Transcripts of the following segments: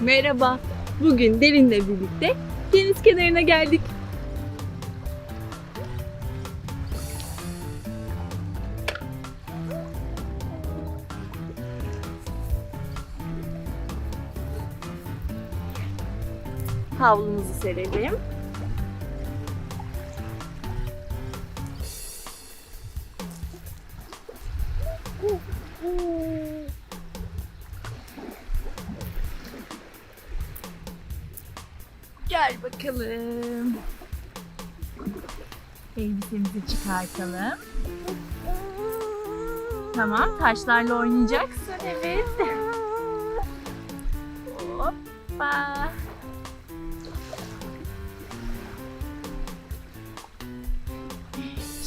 Merhaba. Bugün Derin'le birlikte deniz kenarına geldik. Havlumuzu serelim. Bakalım. Elbisemizi çıkartalım. Tamam, taşlarla oynayacaksın. Evet. Hoppa.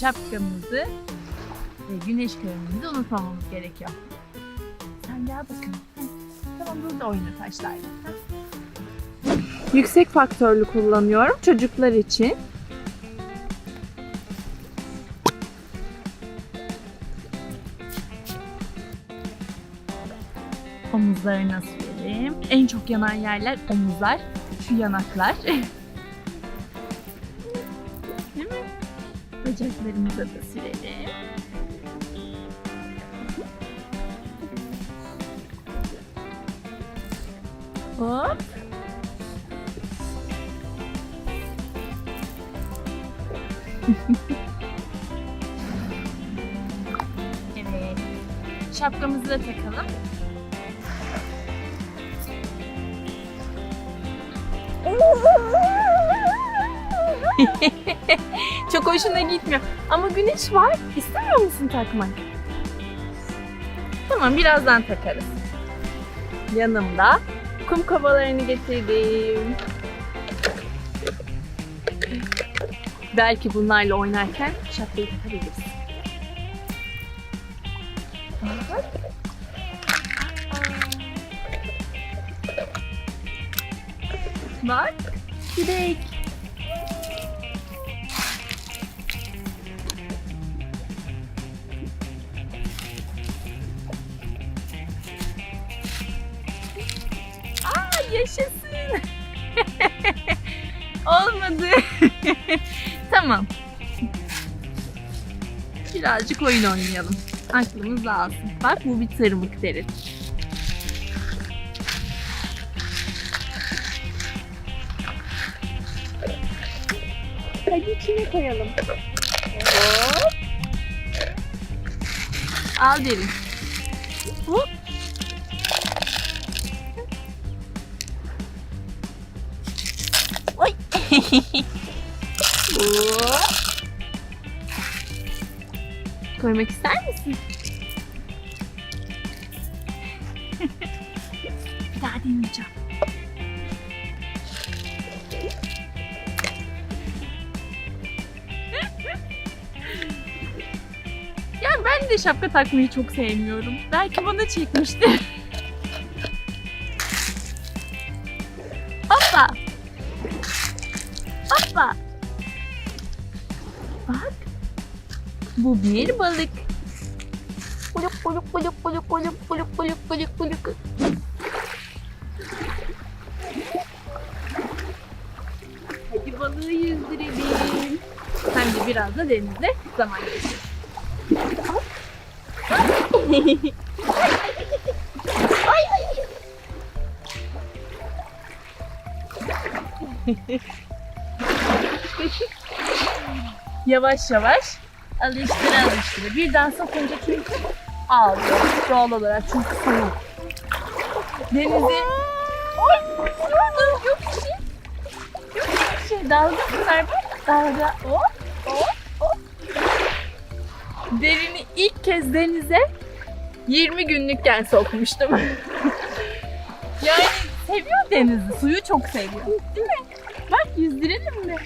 Şapkamızı ve güneş kremimizi unutmamamız gerekiyor. Sen gel bakalım. Tamam burada oyna taşlarla. Yüksek faktörlü kullanıyorum çocuklar için. Omuzlarına sürelim. En çok yanan yerler omuzlar, şu yanaklar. Değil mi? Bacaklarımıza da sürelim. Hop. Evet. Şapkamızı da takalım. Çok hoşuna gitmiyor. Ama güneş var. İstemiyor musun takmak? Tamam birazdan takarız. Yanımda kum kovalarını getirdim. Belki bunlarla oynarken şapkayı takabiliriz. Bak, çilek. Aa, yaşasın. Olmadı. tamam. Birazcık oyun oynayalım. Aklımız dağılsın. Bak bu bir tırmık derin. Hadi içine koyalım. Hop. Al derin. Hop. Oy. Hop. Koymak ister misin? Bir daha deneyeceğim. Ya ben de şapka takmayı çok sevmiyorum. Belki bana çekmiştir. Hoppa. Bu bir balık. Buluk buluk buluk buluk buluk buluk buluk buluk buluk. Hadi balığı yüzdürelim. Hem de biraz da denizde zaman ay ay ay. yavaş yavaş alıştıra alıştıra. Birden sokunca çünkü ağlıyor doğal olarak çünkü soğuk. Denizi... Oy! Dur, yok bir şey. Yok bir şey. Dalga bunlar bak. Dalga. Hop hop hop. Derini ilk kez denize 20 günlükken sokmuştum. yani seviyor denizi. Suyu çok seviyor. Değil mi? Bak yüzdürelim mi?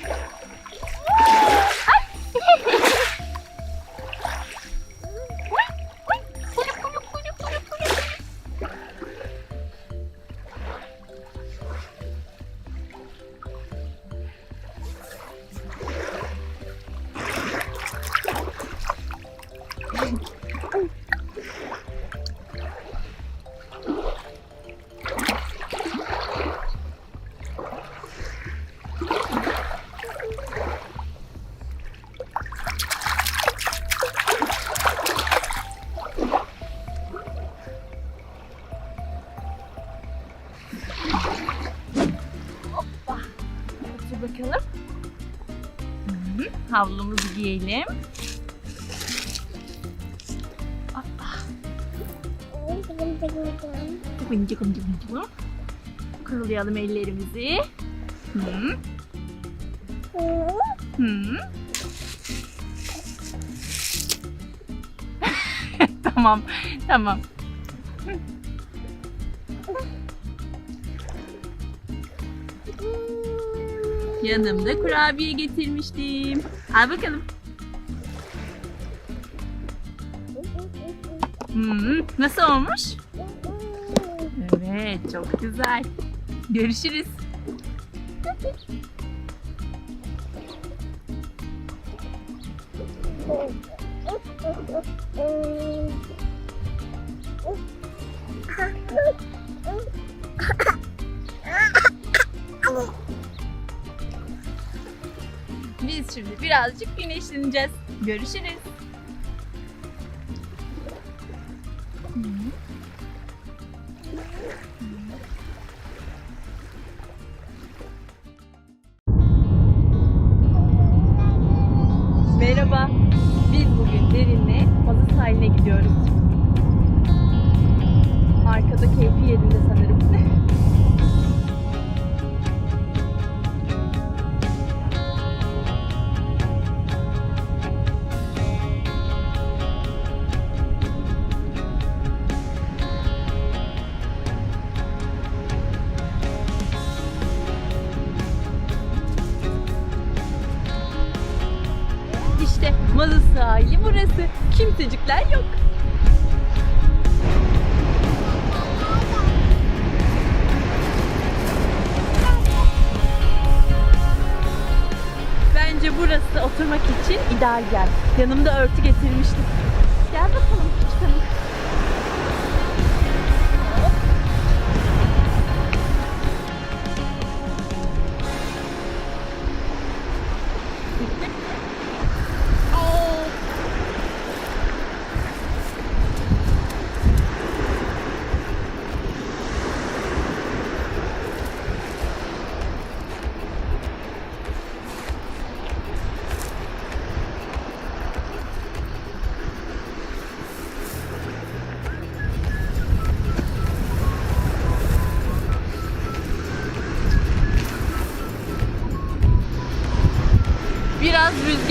Tıkın tıkın tıkın tıkın. Kurulayalım ellerimizi. Hı. Hı. tamam, tamam. Yanımda kurabiye getirmiştim. Al bakalım. Nasıl olmuş? Evet, çok güzel. Görüşürüz. Biz şimdi birazcık güneşleneceğiz. Görüşürüz. Merhaba. Biz bugün Derin'le Mazı sahiline gidiyoruz. Arkada keyfi yerinde sanırım. sahili burası. Kimsecikler yok. Bence burası oturmak için ideal yer. Yanımda örtü getirmiştim. Gel bakalım küçük hanım.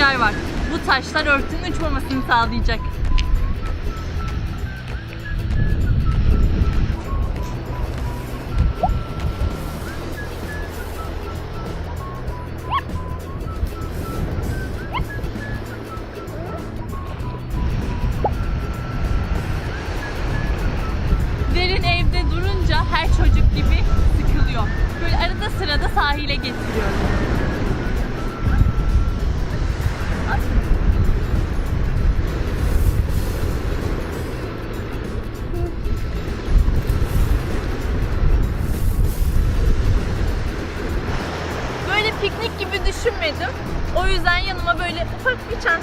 Rüzgar var. Bu taşlar örtünün uçmamasını sağlayacak.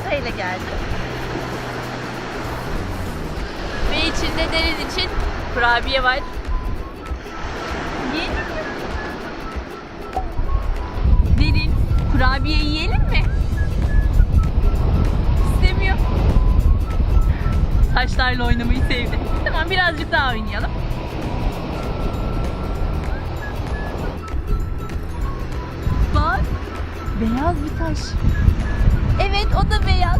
Bir çantayla geldim. Ve içinde derin için kurabiye var. Yiyelim mi? Derin, kurabiye yiyelim mi? İstemiyor. Taşlarla oynamayı sevdi. Tamam birazcık daha oynayalım. Bak. Beyaz bir taş. Evet o da beyaz.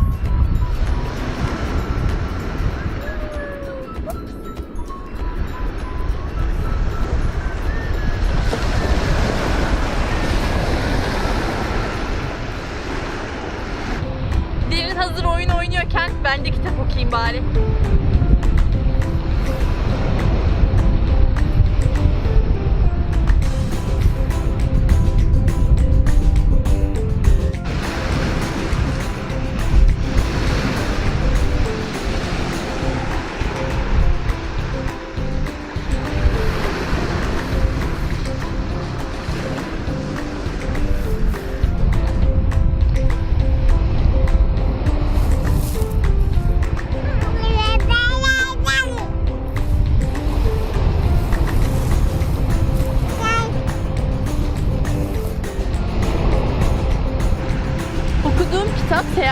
Derin hazır oyun oynuyorken ben de kitap okuyayım bari.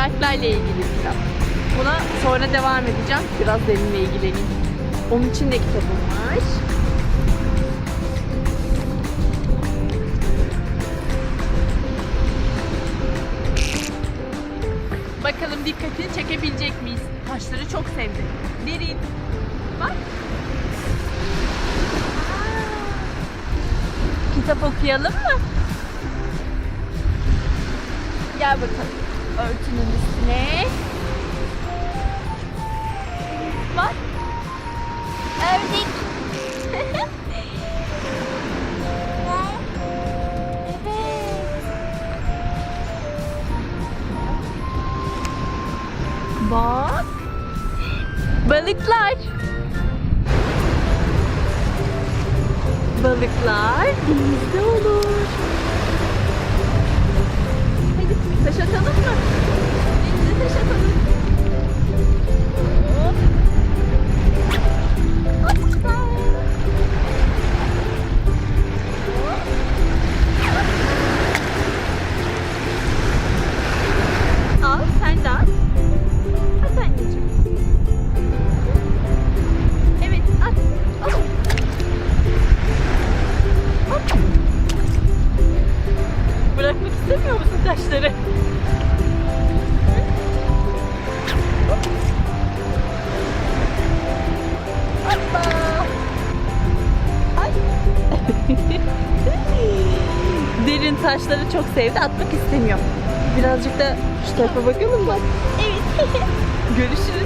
Balıklarla ilgili kitap. Buna sonra devam edeceğim. Biraz derinle ilgileneyim. Onun için de kitabım var. Bakalım dikkatini çekebilecek miyiz? Taşları çok sevdi. Derin. Bak. Kitap okuyalım mı? Gel bakalım. Örtünün üstüne. Bak. Ördek. Taşları? Hop. Hoppa. Ay. Derin taşları çok sevdi, atmak istemiyor. Birazcık da şu tarafa bakalım mı? Evet. Görüşürüz.